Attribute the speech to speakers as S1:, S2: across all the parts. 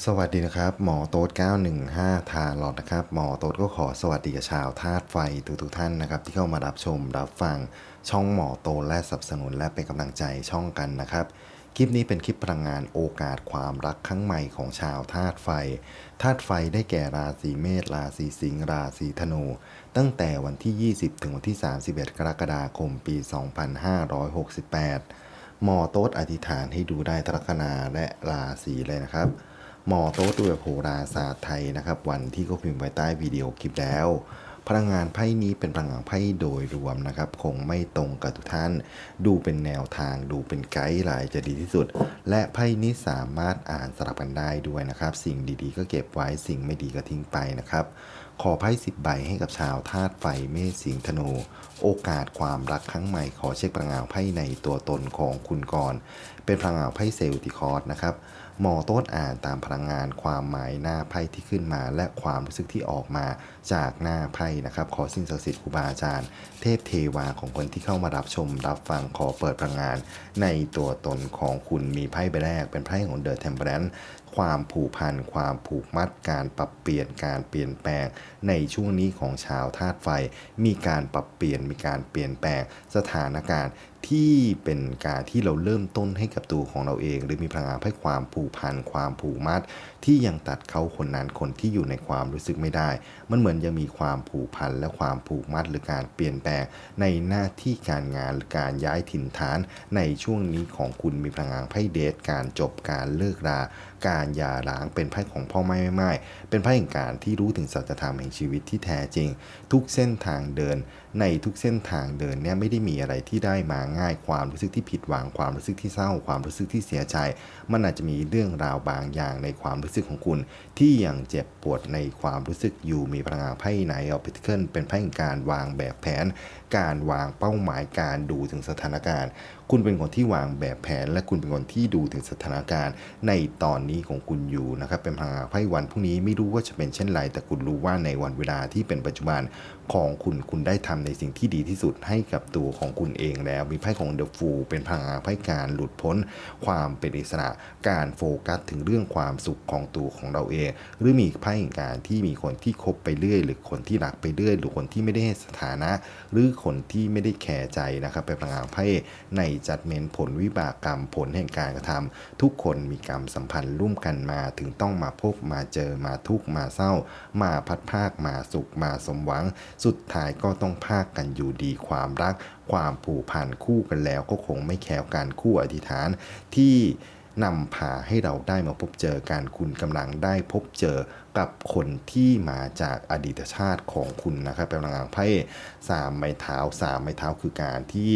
S1: สวัสดีนะครับ หมอโต๊ด915 ทาหลอดนะครับ หมอโต๊ดก็ขอสวัสดีกับชาวธาตุไฟทุกทุกท่านนะครับ ที่เข้ามารับชมรับฟังช่องหมอโต๊ดและสนับสนุนและเป็นกำลังใจช่องกันนะครับ คลิปนี้เป็นคลิปพลังงานโอกาสความรักครั้งใหม่ของชาวธาตุไฟธาตุไฟได้แก่ราศีเมษราศีสิงห์ราศีธนู ตั้งแต่วันที่ 20 ถึงวันที่ 31 กรกฎาคม ปี 2568 หมอโต๊ดอธิษฐานให้ดูได้ตรคนาและราศีเลยนะครับ หมอโต๊ดดูแบบโหราศาสตร์ไทยนะครับ วันที่ก็พิมพ์ไว้ใต้วิดีโอคลิปแล้ว พลังงานไพ่นี้เป็นพลังงานไพ่โดยรวมนะครับ คงไม่ตรงกับทุกท่าน ดูเป็นแนวทางดูเป็นไกด์ไลน์จะดีที่สุด และไพ่นี้สามารถอ่านสลับกันได้ด้วยนะครับ สิ่งดีๆ ก็เก็บไว้สิ่งไม่ดีก็ทิ้งไปนะครับขอไพ่สิบใบให้กับชาวธาตุไฟเมษสิงธนู โอกาสความรักครั้งใหม่ขอเช็คพลังงานไพ่ในตัวตนของคุณก่อน เป็นพลังงานไพ่เซลติคอร์สนะครับ หมอต้นอ่านตามพลังงานความหมายหน้าไพ่ที่ขึ้นมา และความรู้สึกที่ออกมาจากหน้าไพ่นะครับ ขอสิ่งศักดิ์สิทธิ์ครูบาอาจารย์ เทพเทวาของคนที่เข้ามารับชม รับฟังขอเปิดพลังงาน ในตัวตนของคุณมีไพ่ใบแรก เป็นไพ่ของเดอะเทมเ r รนความผูกพัน ความผูกมัด การปรับเปลี่ยน การเปลี่ยนแปลง ในช่วงนี้ของชาวธาตุไฟ มีการปรับเปลี่ยน มีการเปลี่ยนแปลง สถานการณ์ ที่เป็นการที่เราเริ่มต้นให้กับตัวของเราเอง หรือมีพลังงานให้ความผูกพันความผูกมัด ที่ยังตัดเขาคนนั้นคนที่อยู่ในความรู้สึกไม่ได้ มันเหมือนยังมีความผูกพันและความผูกมัดหรือการเปลี่ยนแปลงในหน้าที่การงานหรือการย้ายถิ่นฐาน ในช่วงนี้ของคุณมีพลังงานไพ่เดทการจบการเลิกรา การหย่าร้างเป็นไพ่ของพ่อไม่ไม่ไม่เป็นไพ่แห่งการที่รู้ถึงสัจธรรมแห่งชีวิตที่แท้จริง ทุกเส้นทางเดิน ในทุกเส้นทางเดินเนี่ยไม่ได้มีอะไรที่ได้มาง่ายความรู้สึกที่ผิดหวังความรู้สึกที่เศร้า ความรู้สึกที่เสียใจ มันอาจจะมีเรื่องราวบางอย่างในความรู้สึกของคุณ ที่ยังเจ็บปวดในความรู้สึกอยู่มีพลังงานไพ่ไหนออฟพิเคิลเป็นไพ่แห่งการวางแบบแผน การวางเป้าหมายการดูถึงสถานการณ์ คุณเป็นคนที่วางแบบแผน และคุณเป็นคนที่ดูถึงสถานการณ์ในตอนนี้ของคุณอยู่นะครับเป็นพลังงานไพ่วันพรุ่งนี้ไม่รู้ว่าจะเป็นเช่นไรแต่คุณรู้ว่าในวันเวลาที่เป็นปัจจุบันของคุณคุณได้ทำในสิ่งที่ดีที่สุดให้กับตัวของคุณเองแล้ว มีไพ่ของเดอะฟูเป็นพลังงานไพ่การหลุดพ้น ความเป็นอิสระการโฟกัสถึงเรื่องความสุขของตัวของเราเอง หรือมีไพ่แห่งการที่มีคนที่คบไปเรื่อย หรือคนที่รักไปเรื่อย หรือคนที่ไม่ได้สถานะ หรือคนที่ไม่ได้แคร์ใจนะครับเป็นพลังงานไพ่ในจัดเมนผลวิบากกรรมผลแห่งการกระทำทุกคนมีกรรมสัมพันธ์ร่วมกันมาถึงต้องมาพบมาเจอมาทุกข์มาเศร้า มาพัดภาคมาสุขมาสมหวังสุดท้ายก็ต้องภาคกันอยู่ดีความรัก ความผูกพันคู่กันแล้วก็คงไม่แคล้วการคู่อธิษฐานที่นำพาให้เราได้มาพบเจอการคุณกำลังได้พบเจอ กับคนที่มาจากอดีตชาติของคุณนะครับเป็นพลังงานไพ่สามไม้เท้าสามไม้เท้าคือการที่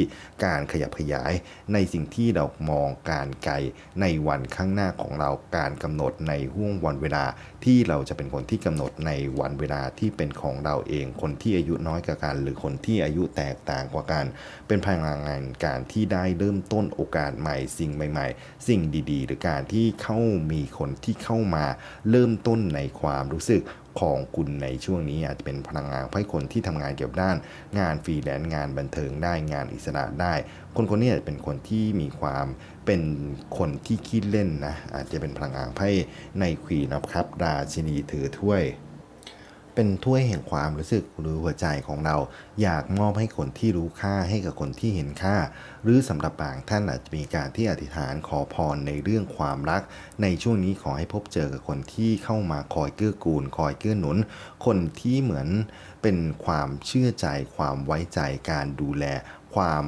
S1: การขยับขยายในสิ่งที่เรามองการไกลในวันข้างหน้าของเราการกำหนดในห่วงวันเวลาที่เราจะเป็นคนที่กำหนดในวันเวลาที่เป็นของเราเอง คนที่อายุน้อยกว่ากัน หรือคนที่อายุแตกต่างกว่ากัน เป็นพลังงานการที่ได้เริ่มต้นโอกาสใหม่ สิ่งใหม่ ๆ สิ่งดีๆ หรือการที่เข้ามีคนที่เข้ามาเริ่มต้นในความความรู้สึกของคุณในช่วงนี้อาจจะเป็นพลังงานให้คนที่ทำงานเกี่ยวกับด้าน งานฟรีแลนซ์งานบันเทิงได้งานอิสระได้ คนคนนี้อาจจะเป็นคนที่มีความเป็นคนที่คิดเล่นนะอาจจะเป็นพลังงานให้ในควีนนะครับราชินีถือถ้วย เป็นถ้วยแห่งความรู้สึกหรือหัวใจของเรา อยากมอบให้คนที่รู้ค่าให้กับคนที่เห็นค่า หรือสำหรับบางท่านอาจจะมีการที่อธิษฐานขอพรในเรื่องความรัก ในช่วงนี้ขอให้พบเจอกับคนที่เข้ามาคอยเกื้อกูล คอยเกื้อหนุน คนที่เหมือนเป็นความเชื่อใจ ความไว้ใจการดูแลความ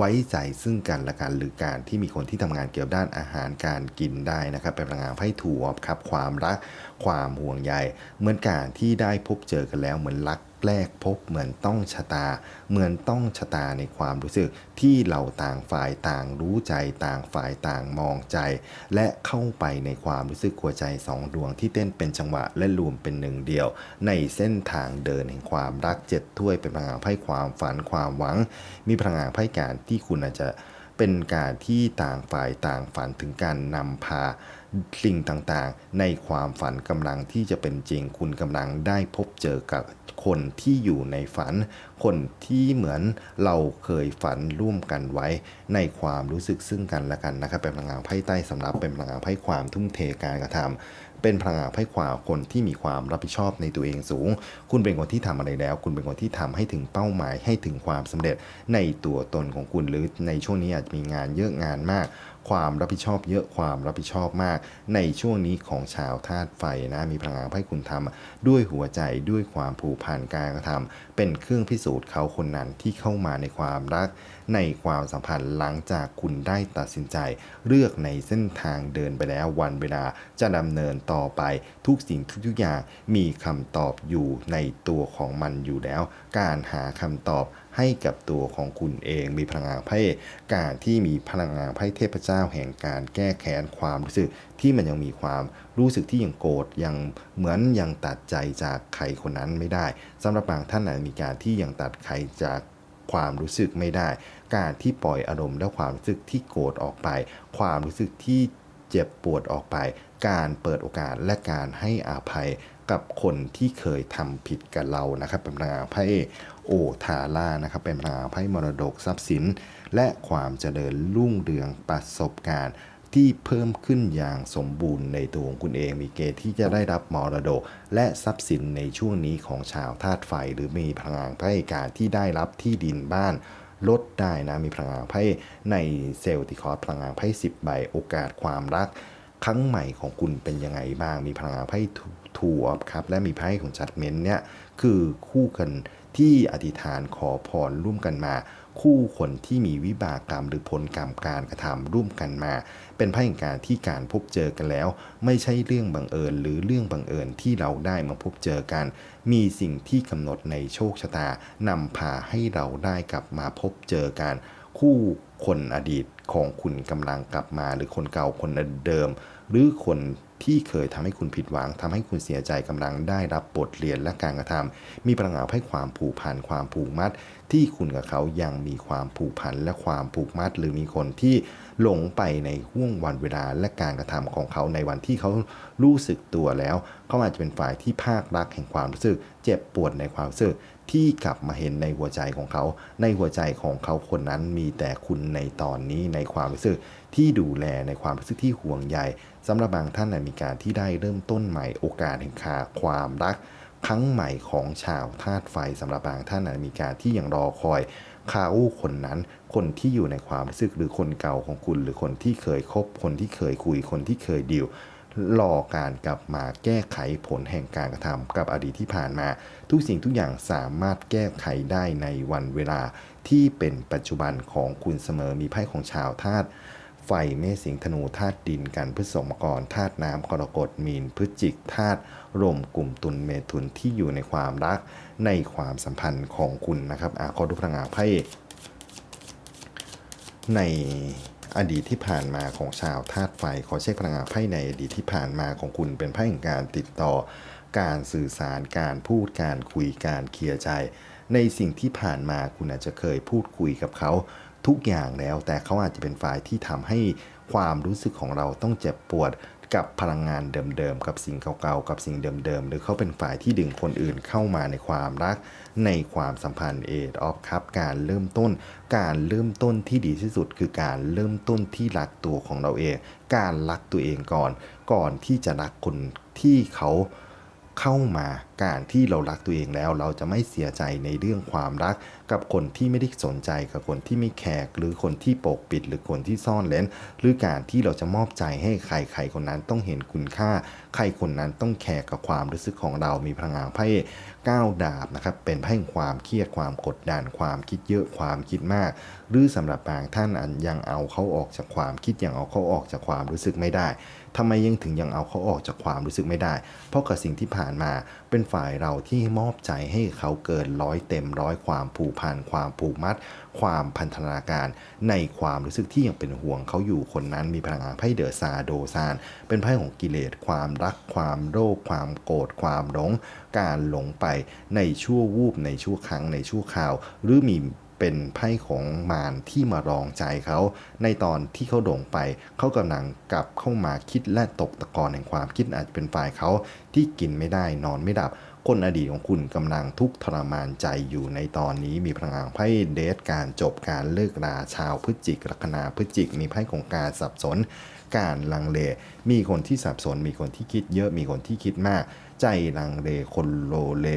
S1: ไว้ใจซึ่งกันและกันหรือการที่มีคนที่ทำงานเกี่ยวด้านอาหารการกินได้นะครับ เป็นพลังงานไพ่ถั่วครับความรัก ความห่วงใยเหมือนการที่ได้พบเจอกันแล้วเหมือนรัก แรกพบเหมือนต้องชะตา เหมือนต้องชะตาในความรู้สึกที่เราต่างฝ่ายต่างรู้ใจต่างฝ่ายต่างมองใจ และเข้าไปในความรู้สึกหัวใจสองดวงที่เต้นเป็นจังหวะและรวมเป็นหนึ่งเดียว ในเส้นทางเดินแห่งความรักเจ็ดถ้วยเป็นพลังงานไพ่ความฝันความหวัง มีพลังงานไพ่การที่คุณอาจจะเป็นการที่ต่างฝ่ายต่างฝันถึงการนำพา สิ่งต่างๆ ในความฝันกำลังที่จะเป็นจริง คุณกำลังได้พบเจอกับคนที่อยู่ในฝัน คนที่เหมือนเราเคยฝันร่วมกันไว้ ในความรู้สึกซึ่งกันและกันนะครับ เป็นพลังงานไพ่ใต้สำรับเป็นพลังงานไพ่ความทุ่มเทการกระทำเป็นพลังงานไพ่ขวามคนที่มีความรับผิดชอบในตัวเองสูง คุณเป็นคนที่ทำอะไรแล้ว คุณเป็นคนที่ทำให้ถึงเป้าหมายให้ถึงความสำเร็จในตัวตนของคุณหรือในช่วงนี้อาจจะมีงานเยอะงานมากความรับผิดชอบเยอะความรับผิดชอบมาก ในช่วงนี้ของชาวธาตุไฟนะมีพลังงานให้คุณทำด้วยหัวใจด้วยความผูกพันการกระทำเป็นเครื่องพิสูจน์เขาคนนั้นที่เข้ามาในความรัก ในความสัมพันธ์หลังจากคุณได้ตัดสินใจ เลือกในเส้นทางเดินไปแล้ววันเวลาจะดำเนินต่อไปทุกสิ่งทุกๆอย่างมีคำตอบอยู่ในตัวของมันอยู่แล้ว การหาคำตอบ ให้กับตัวของคุณเอง มีพลังงานไพ่การที่มีพลังงานไพ่เทพเจ้าแห่งการแก้แค้นความรู้สึกที่มันยังมีความรู้สึกที่ยังโกรธยังเหมือนยังตัดใจจากใครคนนั้นไม่ได้สำหรับบางท่านอาจมีการที่ยังตัดใครจากความรู้สึกไม่ได้ การที่ปล่อยอารมณ์และความรู้สึกที่โกรธออกไป ความรู้สึกที่เจ็บปวดออกไป การเปิดโอกาสและการให้อาภัย กับคนที่เคยทำผิดกับเรานะครับ เป็นพลังงานไพ่โอทาร่านะครับ เป็นพลังงานไพ่มรดกทรัพย์สิน และความเจริญรุ่งเรืองประสบการณ์ที่เพิ่มขึ้นอย่างสมบูรณ์ในตัวของคุณเองมีเกณฑ์ที่จะได้รับมรดก และทรัพย์สินในช่วงนี้ของชาวธาตุไฟ หรือมีพลังงานไพ่การที่ได้รับที่ดินบ้านลดได้นะมีพลังงานไพ่ในเซลติคอร์สพลังงานไพ่10 ใบโอกาสความรัก ครั้งใหม่ของคุณเป็นยังไงบ้างมีพลังงานไพ่ ทูออฟครับและมีไพ่ของจัดเมนเนี่ยคือคู่กันที่อธิษฐานขอพรร่วมกันมา คู่คนที่มีวิบากกรรมหรือผลกรรมการกระทำร่วมกันมา เป็นไพ่แห่งการที่การพบเจอกันแล้ว ไม่ใช่เรื่องบังเอิญ หรือเรื่องบังเอิญที่เราได้มาพบเจอกัน มีสิ่งที่กำหนดในโชคชะตานำพาให้เราได้กลับมาพบเจอกัน คู่คนอดีตของคุณกำลังกลับมา หรือคนเก่าคนเดิม หรือคน ที่เคยทำให้คุณผิดหวังทำให้คุณเสียใจกำลังได้รับบทเรียนและการกระทำมีพลังาให้ความผูกพันความผูกมัด ที่คุณกับเขายังมีความผูกพันและความผูกมัด หรือมีคนที่หลงไปในห่วงวันเวลาและการกระทำของเขาในวันที่เขารู้สึกตัวแล้ว เขาอาจจะเป็นฝ่ายที่ภาครักแห่งความรู้สึก เจ็บปวดในความรู้สึกที่กลับมาเห็นในหัวใจของเขา ในหัวใจของเขาคนนั้นมีแต่คุณในตอนนี้ในความรู้สึก ที่ดูแลในความรู้สึกที่ห่วงใยสำหรับบางท่านมีการที่ได้เริ่มต้นใหม่โอกาสแห่งคาความรักครั้งใหม่ของชาวธาตุไฟสำหรับบางท่านมีการที่ยังรอคอยเขาคนนั้น คนที่อยู่ในความรู้สึกหรือคนเก่าของคุณ หรือคนที่เคยคบคนที่เคยคุยคนที่เคยดิวรอการกลับมาแก้ไขผลแห่งการกระทำกับอดีตที่ผ่านมา ทุกสิ่งทุกอย่างสามารถแก้ไขได้ในวันเวลาที่เป็นปัจจุบันของคุณเสมอมีไพ่ของชาวธาตุ ไฟเมษสิงธนูธาตุดินกันพฤษมกรธาตุน้ำกรกฎมีนพฤศจิกธาตุลมกลุ่มตุลเมถุนที่อยู่ในความรักในความสัมพันธ์ของคุณนะครับอาขอดูพลังงานไพ่ในอดีตที่ผ่านมาของชาวธาตุไฟ ขอเช็คพลังงานไพ่ในอดีตที่ผ่านมาของคุณเป็นไพ่แห่งการติดต่อ การสื่อสารการพูดการคุยการเคลียร์ใจ ในสิ่งที่ผ่านมาคุณอาจจะเคยพูดคุยกับเขา ทุกอย่างแล้ว แต่เขาอาจจะเป็นฝ่ายที่ทำให้ความรู้สึกของเราต้องเจ็บปวดกับพลังงานเดิมๆ กับสิ่งเก่าๆ กับสิ่งเดิมๆ หรือเขาเป็นฝ่ายที่ดึงคนอื่นเข้ามาในความรัก ในความสัมพันธ์เอดออฟครับ การเริ่มต้น การเริ่มต้นที่ดีที่สุด คือการเริ่มต้นที่รักตัวของเราเอง การรักตัวเองก่อน ก่อนที่จะรักคนที่เขา เข้ามาการที่เรารักตัวเองแล้ว เราจะไม่เสียใจในเรื่องความรัก กับคนที่ไม่ได้สนใจกับคนที่ไม่แคร์หรือคนที่ปกปิด หรือคนที่ซ่อนเล้นหรือการที่เราจะมอบใจให้ใครใครคนนั้นต้องเห็นคุณค่า ใครคนนั้นต้องแคร์กับความรู้สึกของเรามีพลังงานไพ่ก้าดาบนะครับเป็นไพ่แห่งความเครียดความกดดันความคิดเยอะความคิดมาก หรือสำหรับบางท่านอันยังเอาเขาออกจากความคิดยังเอาเขาออกจากความรู้สึกไม่ได้ทำไมยังถึงยังเอาเขาออกจากความรู้สึกไม่ได้ เพราะกับสิ่งที่ผ่านมาเป็นฝ่ายเราที่มอบใจให้เขาเกินร้อยเต็มร้อยความผูกพันความผูกมัด ความพันธนาการในความรู้สึกที่ยังเป็นห่วงเขาอยู่คนนั้นมีพลังงานไพ่เดอซาโดซาน เป็นไพ่ของกิเลสความรัก ความโลภความโกรธความหลง การหลงไปในชั่ววูบในชั่วครั้งในชั่วคราว หรือมี เป็นไพ่ของมารที่มารองใจเขา ในตอนที่เขาโด่งไป เขากำลังกลับเข้ามาคิดและตกตะกอนแห่งความคิดอาจจะเป็นฝ่ายเขาที่กินไม่ได้นอนไม่ดับ คนอดีตของคุณกำลังทุกทรมานใจอยู่ในตอนนี้มีพลังงานไพ่เดทการจบการเลิกราชาวพฤศจิกลัคนาพฤศจิกมีไพ่ของการสับสน การลังเล มีคนที่สับสน มีคนที่คิดเยอะมีคนที่คิดมาก ใจลังเลคนโลเล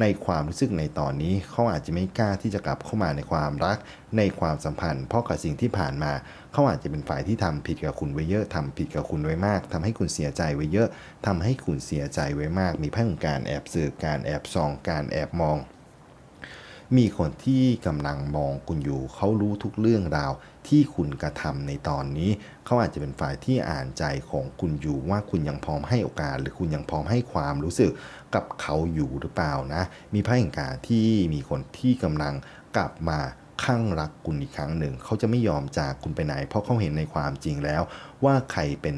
S1: ในความรู้สึกในตอนนี้เขาอาจจะไม่กล้าที่จะกลับเข้ามาในความรัก ในความสัมพันธ์ เพราะกับสิ่งที่ผ่านมาเขาอาจจะเป็นฝ่ายที่ทำผิดกับคุณไว้เยอะทำผิดกับคุณไว้มากทำให้คุณเสียใจไว้เยอะทำให้คุณเสียใจไว้มาก มีพ่งการแอบสืบการแอบส่องการแอบมอง มีคนที่กำลังมองคุณอยู่ เขารู้ทุกเรื่องราวที่คุณกระทำในตอนนี้ เขาอาจจะเป็นฝ่ายที่อ่านใจของคุณอยู่ว่าคุณยังพร้อมให้โอกาส หรือคุณยังพร้อมให้ความรู้สึกกับเขาอยู่หรือเปล่านะ มีไพ่แห่งการที่มีคนที่กำลังกลับมาข้างรักคุณอีกครั้งหนึ่ง เขาจะไม่ยอมจากคุณไปไหน เพราะเขาเห็นในความจริงแล้ว ว่าใครเป็น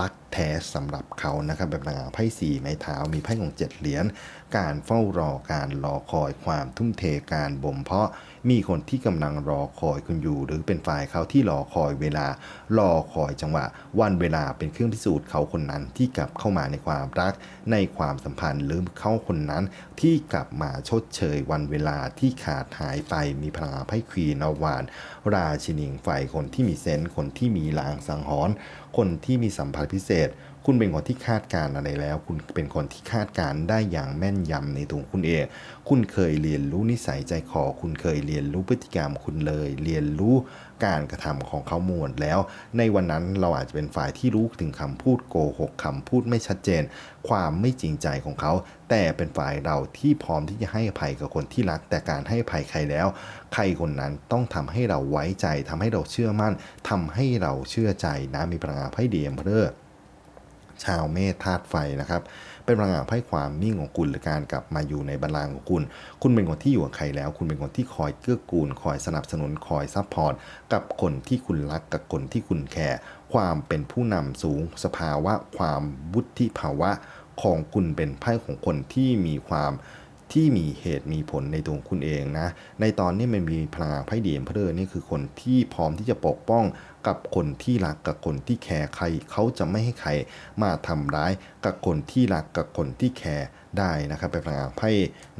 S1: รัก แท้สำหรับเขานะครับ แบบนางไพ่สี่ไม้เท้ามีไพ่ของเจ็ดเหรียญการเฝ้ารอการรอคอยความทุ่มเทการบ่มเพาะ มีคนที่กำลังรอคอยคุณอยู่ หรือเป็นฝ่ายเขาที่รอคอยเวลา รอคอยจังหวะ วันเวลาเป็นเครื่องพิสูจน์เขาคนนั้นที่กลับเข้ามาในความรัก ในความสัมพันธ์หรือเขาคนนั้น ที่กลับมาชดเชยวันเวลาที่ขาดหายไปมีพลังไพ่ควีนอวาน ราชินีไฟคนที่มีเซนส์คนที่มีลางสังหรณ์คนที่มีสัมผัสพิเศษ คุณเป็นคนที่คาดการณ์อะไรแล้ว คุณเป็นคนที่คาดการณ์ได้อย่างแม่นยำในตัวคุณเอง คุณเคยเรียนรู้นิสัยใจคอ คุณเคยเรียนรู้พฤติกรรมคุณเลย เรียนรู้การกระทำของเขาหมดแล้ว ในวันนั้นเราอาจจะเป็นฝ่ายที่รู้ถึงคำพูดโกหกคำพูดไม่ชัดเจน ความไม่จริงใจของเขา แต่เป็นฝ่ายเราที่พร้อมที่จะให้อภัยกับคนที่รัก แต่การให้อภัยใครแล้ว ใครคนนั้นต้องทำให้เราไว้ใจทำให้เราเชื่อมั่นทำให้เราเชื่อใจนะมีพลังงานไพ่เดียมเพอร์ ชาวเมธาตุไฟนะครับ เป็นพลังงานไพ่ความนิ่งของคุณหรือการกลับมาอยู่ในบัลลังก์ของคุณ คุณเป็นคนที่อยู่กับใครแล้ว คุณเป็นคนที่คอยเกื้อกูล คอยสนับสนุนคอยซัพพอร์ตกับคนที่คุณรักกับคนที่คุณแคร์ความเป็นผู้นำสูงสภาวะ ความวุฒิภาวะของคุณเป็นไพ่ของคนที่มีความที่มีเหตุมีผลในตัวคุณเองนะ ในตอนนี้มันมีพลังงานไพ่เดีเอ็มเพลอร์นี่คือคนที่พร้อมที่จะปกป้อง กับคนที่รักกับคนที่แคร์ใครเขาจะไม่ให้ใครมาทำร้ายกับคนที่รักกับคนที่แคร์ได้นะครับเป็นพลังงานไพ่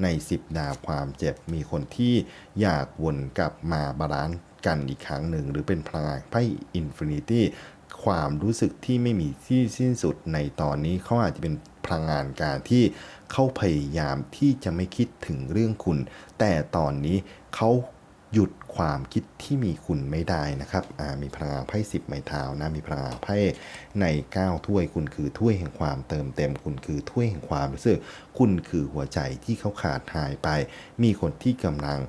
S1: ใน 10 ดาวความเจ็บมีคนที่อยากวนกลับมาบาลานซ์กันอีกครั้งหนึ่ง หรือเป็นพลังงานไพ่อินฟินิตี้ความรู้สึกที่ไม่มีที่สิ้นสุดในตอนนี้เขาอาจจะเป็นพลังงานการที่เขาพยายามที่จะไม่คิดถึงเรื่องคุณ แต่ตอนนี้เขา หยุดความคิดที่มีคุณไม่ได้นะครับมีพลังงานไพ่สิบไม้เท้านะมีพลังงานไพ่ใน 9 ถ้วยคุณคือถ้วยแห่งความเติมเต็ม คุณคือถ้วยแห่งความรู้สึกคุณคือหัวใจที่เขาขาดหายไป มีคนที่กำลัง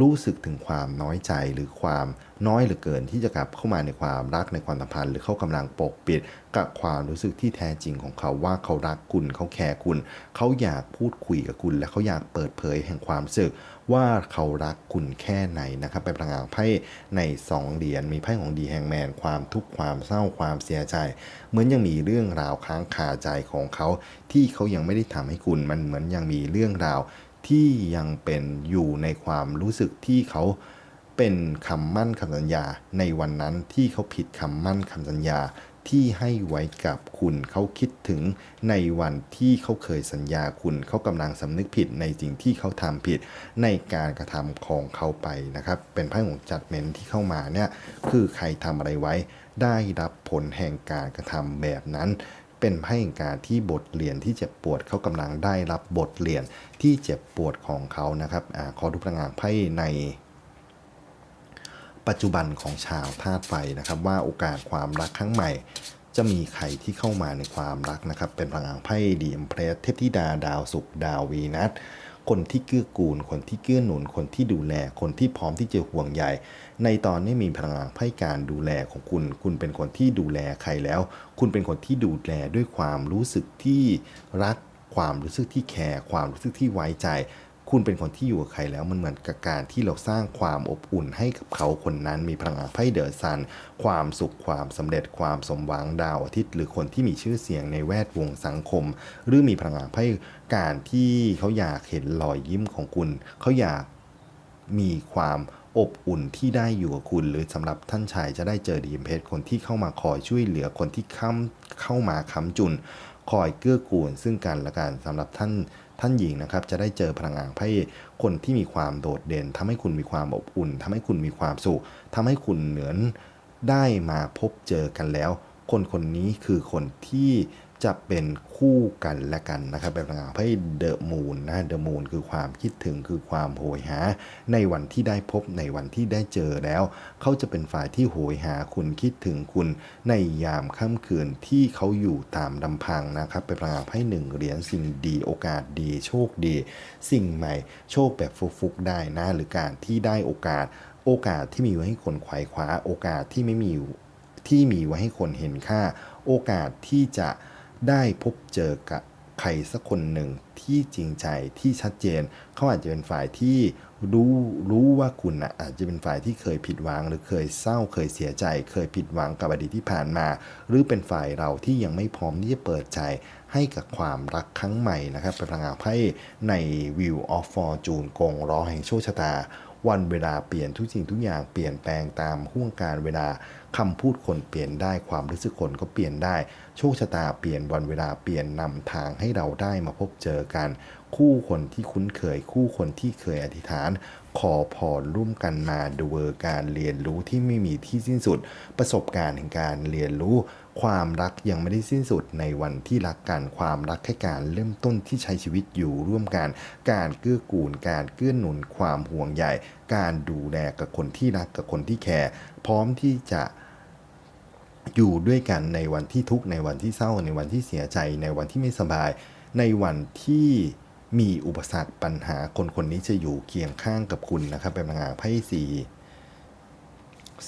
S1: รู้สึกถึงความน้อยใจหรือความน้อยเหลือเกินที่จะกลับเข้ามาในความรักในความสัมพันธ์ หรือเขากำลังปกปิดกับความรู้สึกที่แท้จริงของเขาว่าเขารักคุณเขาแคร์คุณ เขาอยากพูดคุยกับคุณ และเขาอยากเปิดเผยแห่งความรู้สึก ว่าเขารักคุณแค่ไหนนะครับเป็นพลังงานไพ่ในสองเหรียญมีไพ่ของดีแฮงแมนความทุกข์ความเศร้าความเสียใจ เหมือนยังมีเรื่องราวค้างคาใจของเขา ที่เขายังไม่ได้ทำให้คุณมันเหมือนยังมีเรื่องราว ที่ยังเป็นอยู่ในความรู้สึกที่เขาเป็นคำมั่นคำสัญญา ในวันนั้นที่เขาผิดคำมั่นคำสัญญา ที่ให้ไว้กับคุณเขาคิดถึงในวันที่เขาเคยสัญญาคุณเขากำลังสำนึกผิดในสิ่งที่เขาทำผิดในการกระทำของเขาไปนะครับ เป็นไพ่ของจัดเมนที่เข้ามาเนี่ยคือใครทำอะไรไว้ได้รับผลแห่งการกระทำแบบนั้นเป็นไพ่แห่งการที่บทเรียนที่เจ็บปวดเขากำลังได้รับบทเรียนที่เจ็บปวดของเขานะครับอขอดูพลังงานไพ่ใน ปัจจุบันของชาวธาตุไฟนะครับ ว่าโอกาสความรักครั้งใหม่ จะมีใครที่เข้ามาในความรักนะครับ เป็นพลังงานไพ่ดีเอ็มเพรสเทพธิดาดาวศุกดาววีนัสคนที่เกื้อกูล คนที่เกื้อหนุน คนที่ดูแล คนที่พร้อมที่จะห่วงใย ในตอนนี้มีพลังงานไพ่การดูแลของคุณ คุณเป็นคนที่ดูแลใครแล้ว คุณเป็นคนที่ดูแลด้วยความรู้สึกที่รัก ความรู้สึกที่แคร์ ความรู้สึกที่ไว้ใจ คุณเป็นคนที่อยู่กับใครแล้วมันเหมือนกับการที่เราสร้างความอบอุ่นให้กับเขาคนนั้นมีพลังงานไพ่เดอซัน ความสุขความสำเร็จความสมหวังดาวอาทิตย์หรือคนที่มีชื่อเสียงในแวดวงสังคม หรือมีพลังงานไพ่การที่เขาอยากเห็นรอยยิ้มของคุณ เขาอยากมีความอบอุ่นที่ได้อยู่กับคุณหรือสำหรับท่านชายจะได้เจอดีมเพชคนที่เข้ามาคอยช่วยเหลือคนที่ค้ำเข้ามาค้ำจุน คอยเกื้อกูลซึ่งกันและกันสำหรับท่าน ท่านหญิงนะครับจะได้เจอพลังงานไพ่คนที่มีความโดดเด่นทำให้คุณมีความอบอุ่นทำให้คุณมีความสุขทำให้คุณเหมือนได้มาพบเจอกันแล้ว คนคนนี้คือคนที่ จะเป็นคู่กันและกันนะครับเป็นพลังงานไพ่เดอะมูนนะเดอะมูนคือความคิดถึงคือความโหยหา ในวันที่ได้พบในวันที่ได้เจอแล้ว เขาจะเป็นฝ่ายที่โหยหาคุณคิดถึงคุณในยามค่ำคืนที่เขาอยู่ตามลำพังนะครับเป็นพลังงานไพ่หนึ่งเหรียญสิ่งดีโอกาสดี โชคดี สิ่งใหม่โชคแบบฟุกๆได้นะหรือการที่ได้โอกาส โอกาสที่มีไว้ให้คนไขว่คว้า โอกาสที่ไม่มีที่มีไว้ให้คนเห็นค่า โอกาสที่จะ ได้พบเจอกับใครสักคนหนึ่งที่จริงใจที่ชัดเจน เขาอาจจะเป็นฝ่ายที่รู้รู้ว่าคุณนะอาจจะเป็นฝ่ายที่เคยผิดหวัง หรือเคยเศร้าเคยเสียใจ เคยผิดหวังกับอดีตที่ผ่านมา หรือเป็นฝ่ายเราที่ยังไม่พร้อมที่จะเปิดใจให้กับความรักครั้งใหม่นะครับเป็นพลังงานไพ่ใน View of Fortune กงล้อแห่งโชคชะตา วันเวลาเปลี่ยนทุกสิ่งทุกอย่างเปลี่ยนแปลงตามห่วงการเวลา คำพูดคนเปลี่ยนได้ความรู้สึกคนก็เปลี่ยนได้ โชคชะตาเปลี่ยนวันเวลาเปลี่ยนนำทางให้เราได้มาพบเจอกัน คู่คนที่คุ้นเคย คู่คนที่เคยอธิษฐาน ขอพรร่วมกันมาดูเวอร์การเรียนรู้ที่ไม่มีที่สิ้นสุด ประสบการณ์แห่งการเรียนรู้ ความรักยังไม่ได้สิ้นสุดในวันที่รักกันความรักแค่การเริ่มต้นที่ใช้ชีวิตอยู่ร่วมกัน การเกื้อกูล การเกื้อหนุน ความห่วงใยการดูแลกับคนที่รักกับคนที่แคร์พร้อมที่จะอยู่ด้วยกันในวันที่ทุกข์ในวันที่เศร้า ในวันที่เสียใจ ในวันที่ไม่สบาย ในวันที่มีอุปสรรคปัญหาคนคนนี้จะอยู่เคียงข้างกับคุณนะครับเป็นพลังานไพ่สี่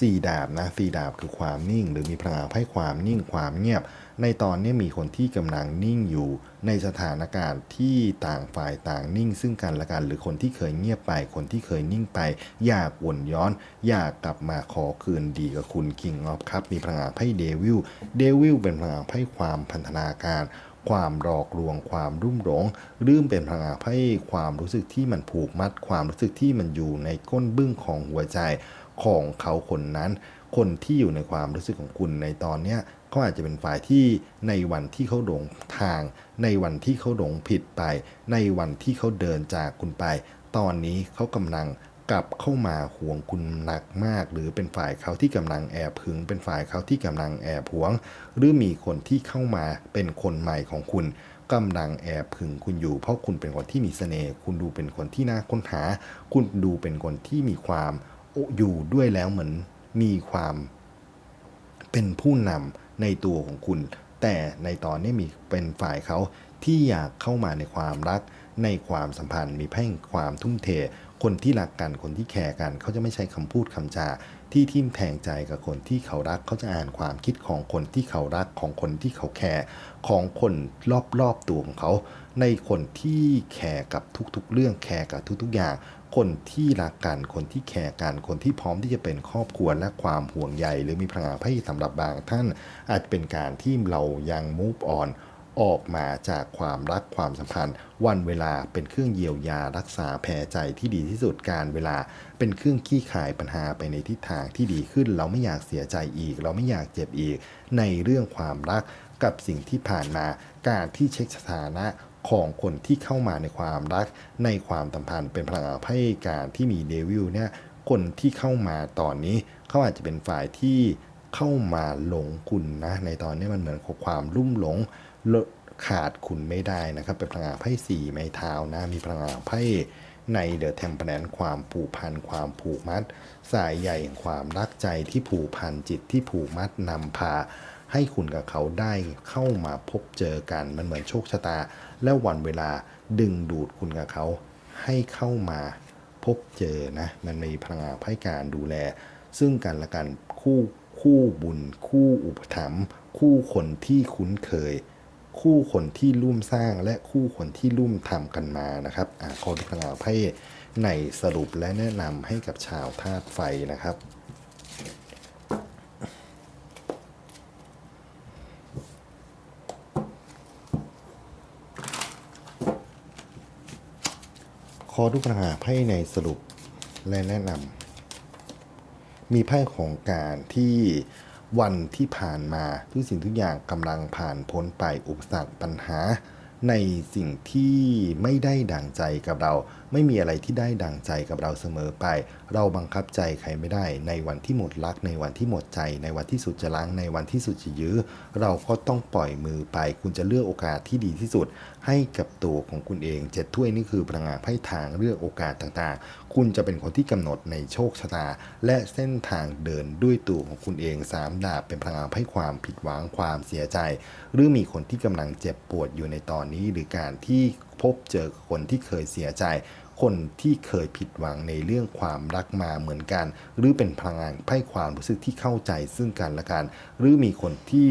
S1: สี่ดาบนะสี่ดาบคือความนิ่ง หรือมีพลังงานไพ่ความนิ่งความเงียบ ในตอนนี้มีคนที่กำลังนิ่งอยู่ ในสถานการณ์ที่ต่างฝ่ายต่างนิ่ง ซึ่งกันและกันหรือคนที่เคยเงียบไป คนที่เคยนิ่งไป อยากวนย้อน อยากกลับมาขอคืนดีกับคุณคิงออฟครับมีพลังงานไพ่เดวิลเดวิลเป็นพลังงานไพ่ความพันธนาการความหลอกลวงความรุ่มหลงหรือเป็นพลังงานไพ่ความรู้สึกที่มันผูกมัด ความรู้สึกที่มันอยู่ในก้นบึ้งของหัวใจ ของเขาคนนั้น คนที่อยู่ในความรู้สึกของคุณในตอนเนี้ยเขาอาจจะเป็นฝ่ายที่ในวันที่เขาหลงทาง ในวันที่เขาหลงผิดไป ในวันที่เขาเดินจากคุณไป ตอนนี้เขากำลังกลับเข้ามาห่วงคุณหนักมาก หรือเป็นฝ่ายเขาที่กำลังแอบหึง เป็นฝ่ายเขาที่กำลังแอบหวง หรือมีคนที่เข้ามาเป็นคนใหม่ของคุณกำลังแอบผึ่งคุณอยู่ เพราะคุณเป็นคนที่มีเสน่ห์คุณดูเป็นคนที่น่าค้นหา คุณดูเป็นคนที่มีความ อยู่ด้วยแล้วเหมือนมีความเป็นผู้นำในตัวของคุณ แต่ในตอนนี้มีเป็นฝ่ายเขาที่อยากเข้ามาในความรัก ในความสัมพันธ์ มีแพ่งความทุ่มเท คนที่รักกันคนที่แคร์กัน เขาจะไม่ใช้คำพูดคำจาที่ทิ่มแทงใจกับคนที่เขารัก เขาจะอ่านความคิดของคนที่เขารักของคนที่เขาแคร์ของคนรอบๆตัวของเขา ในคนที่แคร์กับทุกๆ เรื่องแคร์กับทุกๆอย่าง คนที่รักกัน คนที่แคร์กัน คนที่พร้อมที่จะเป็นครอบครัวและความห่วงใยหรือมีพลังงานให้สำหรับบางท่านอาจเป็นการที่เรายัง move on ออกมาจากความรักความสัมพันธ์ วันเวลาเป็นเครื่องเยียวยารักษาแผลใจที่ดีที่สุดการเวลา เป็นเครื่องขี้ขายปัญหาไปในทิศทางที่ดีขึ้น เราไม่อยากเสียใจอีก เราไม่อยากเจ็บอีก ในเรื่องความรักกับสิ่งที่ผ่านมา การที่เช็คสถานะ ของคนที่เข้ามาในความรักในความสัมพันธ์เป็นพลังงานให้การที่มีเดวิลเนี่ยคนที่เข้ามาตอนนี้เขาอาจจะเป็นฝ่ายที่เข้ามาหลงคุณนะในตอนนี้มันเหมือนกับความลุ่มหลงลขาดคุณไม่ได้นะครับ เป็นพลังงานไพ่สี่ไม้เท้านะมีพลังงานไพ่ในเดอะเทมเพลนความผูกพันความผูกมัด สายใยแห่ความรักใจที่ผูกพันจิตที่ผูกมัดนำพา ให้คุณกับเขาได้เข้ามาพบเจอกันมันเหมือนโชคชะตา และวันเวลาดึงดูดคุณกับเขา ให้เข้ามาพบเจอนะมันมีพลังงานไพ่การดูแล ซึ่งกันและกันคู่คู่บุญ คู่อุปถัมภ์คู่คนที่คุ้นเคย คู่คนที่ร่วมสร้างและคู่คนที่ร่วมทำกันมานะครับอ่าขอดูพลังงานไพ่ในสรุปและแนะนำให้กับชาวธาตุไฟนะครับ อทุกปัญหาไพ่ในสรุปและแนะนำมีไพ่ของการที่วันที่ผ่านมาทุกสิ่งทุกอย่างกำลังผ่านพ้นไปอุปสรรคปัญหา ในสิ่งที่ไม่ได้ดังใจกับเรา ไม่มีอะไรที่ได้ดังใจกับเราเสมอไป เราบังคับใจใครไม่ได้ ในวันที่หมดรัก ในวันที่หมดใจ ในวันที่สุดจะล้าง ในวันที่สุดจะยื้อ เราก็ต้องปล่อยมือไป คุณจะเลือกโอกาสที่ดีที่สุด ให้กับตัวของคุณเองเจ็ดถ้วยนี่คือพลังงานไพ่ทางเลือกโอกาสต่างๆ คุณจะเป็นคนที่กำหนดในโชคชะตา และเส้นทางเดินด้วยตัวของคุณเองสามดาบเป็นพลังงานไพ่ความผิดหวังความเสียใจ หรือมีคนที่กำลังเจ็บปวดอยู่ในตอนนี้ หรือการที่พบเจอคนที่เคยเสียใจ คนที่เคยผิดหวังในเรื่องความรักมาเหมือนกัน หรือเป็นพลังงานไพ่ความรู้สึกที่เข้าใจซึ่งกันและกัน หรือมีคนที่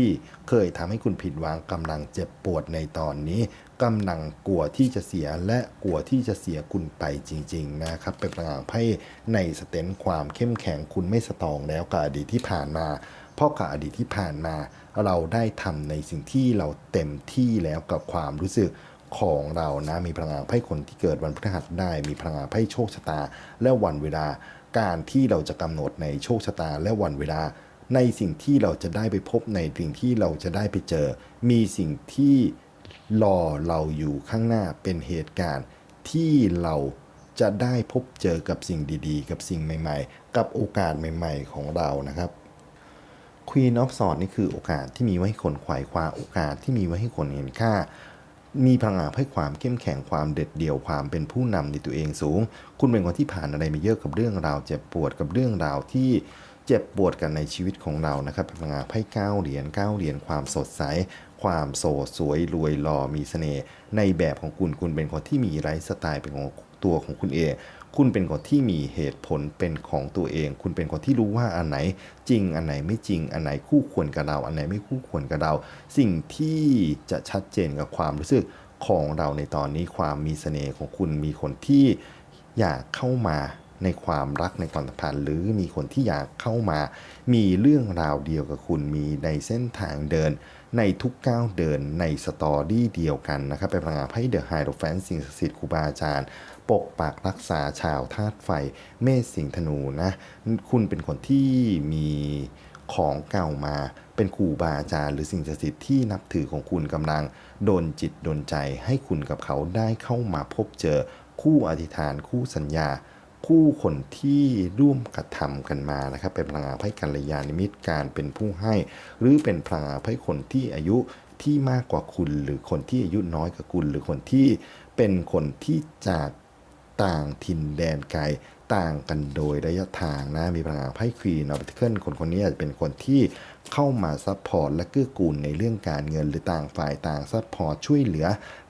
S1: เคยทำให้คุณผิดหวังกำลังเจ็บปวดในตอนนี้กำลังกลัวที่จะเสียและกลัวที่จะเสียคุณไปจริง ๆ นะครับ เป็นพลังงานไพ่ในสเตนความเข้มแข็งคุณไม่สตองแล้วกับอดีตที่ผ่านมาเพราะกับอดีตที่ผ่านมา เราได้ทำในสิ่งที่เราเต็มที่แล้วกับความรู้สึก ของเรานะมีพลังงานไพ่คนที่เกิดวันพฤหัสได้ มีพลังงานไพ่โชคชะตา และวันเวลาการที่เราจะกำหนดในโชคชะตาและวันเวลา ในสิ่งที่เราจะได้ไปพบในสิ่งที่เราจะได้ไปเจอ มีสิ่งที่รอเราอยู่ข้างหน้าเป็นเหตุการณ์ที่เราจะได้พบเจอกับสิ่งดีๆ กับสิ่งใหม่ ๆ กับโอกาสใหม่ ๆ ของเรานะครับ Queen of Swords นี่คือโอกาสที่มีไว้ให้คนขวายคว้าโอกาสที่มีไว้ให้คนเห็นค่า มีพลังงานให้ความเข้มแข็งความเด็ดเดี่ยวความเป็นผู้นำในตัวเองสูง คุณเป็นคนที่ผ่านอะไรมาเยอะกับเรื่องราวเจ็บปวดกับเรื่องราวที่เจ็บปวดกันในชีวิตของเรานะครับพลังงานไพ่เก้าเหรียญเก้าเหรียญความสดใส ความโสดสวยรวยหล่อมีเสน่ห์ในแบบของคุณคุณเป็นคนที่มีไลฟ์สไตล์เป็นของตัวของคุณเอง คุณเป็นคนที่มีเหตุผลเป็นของตัวเอง คุณเป็นคนที่รู้ว่าอันไหนจริงอันไหนไม่จริง อันไหนคู่ควรกับเรา อันไหนไม่คู่ควรกับเรา สิ่งที่จะชัดเจนกับความรู้สึกของเราในตอนนี้ความมีเสน่ห์ของคุณมีคนที่อยากเข้ามา ในความรักในความสัมพันธ์ หรือมีคนที่อยากเข้ามา มีเรื่องราวเดียวกับคุณมีในเส้นทางเดิน ในทุกก้าวเดินในสตอรี่เดียวกันนะครับเป็นพลังงานไพ่เดอะไฮโดรแฟนสิ่งศักดิ์สิทธิ์ครูบาอาจารย์ปกปักรักษาชาวธาตุไฟเมษสิงธนูนะคุณเป็นคนที่มีของเก่ามาเป็นครูบาอาจารย์หรือสิ่งศักดิ์สิทธิ์ที่นับถือของคุณกำลังโดนจิตโดนใจให้คุณกับเขาได้เข้ามาพบเจอคู่อธิษฐานคู่สัญญา คู่คนที่ร่วมกระทำกันมานะครับเป็นพลังงานไพ่กัลยาณมิตรการเป็นผู้ให้ หรือเป็นพลังงานไพ่คนที่อายุที่มากกว่าคุณ หรือคนที่อายุน้อยกว่าคุณ หรือคนที่เป็นคนที่จากต่างถิ่นแดนไกลต่างกันโดยระยะทางนะมีพลังงานไพ่ควีนออฟเคิลคนคนนี้อาจจะเป็นคนที่เข้ามาซัพพอร์ตและเกื้อกูลในเรื่องการเงิน หรือต่างฝ่ายต่างซัพพอร์ตช่วยเหลือ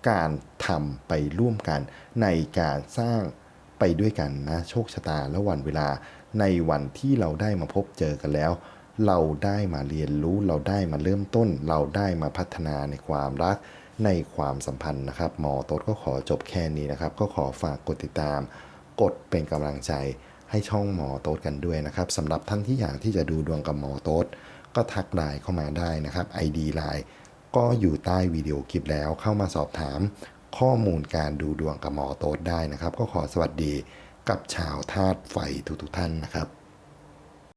S1: การทำไปร่วมกันในการสร้าง ไปด้วยกันนะโชคชะตาและวันเวลาในวันที่เราได้มาพบเจอกันแล้ว เราได้มาเรียนรู้เราได้มาเริ่มต้น เราได้มาพัฒนาในความรักในความสัมพันธ์นะครับหมอโต๊ดก็ขอจบแค่นี้นะครับ ก็ขอฝากกดติดตาม กดเป็นกำลังใจให้ช่องหมอโต๊ดกันด้วยนะครับสำหรับท่านที่อยากที่จะดูดวงกับหมอโต๊ดก็ทักไลน์เข้ามาได้นะครับ ID ไลน์ก็อยู่ใต้วิดีโอคลิปแล้วเข้ามาสอบถาม ข้อมูลการดูดวงกับหมอโต๊ดได้นะครับ ก็ขอสวัสดีกับชาวธาตุไฟทุกๆท่านนะครับ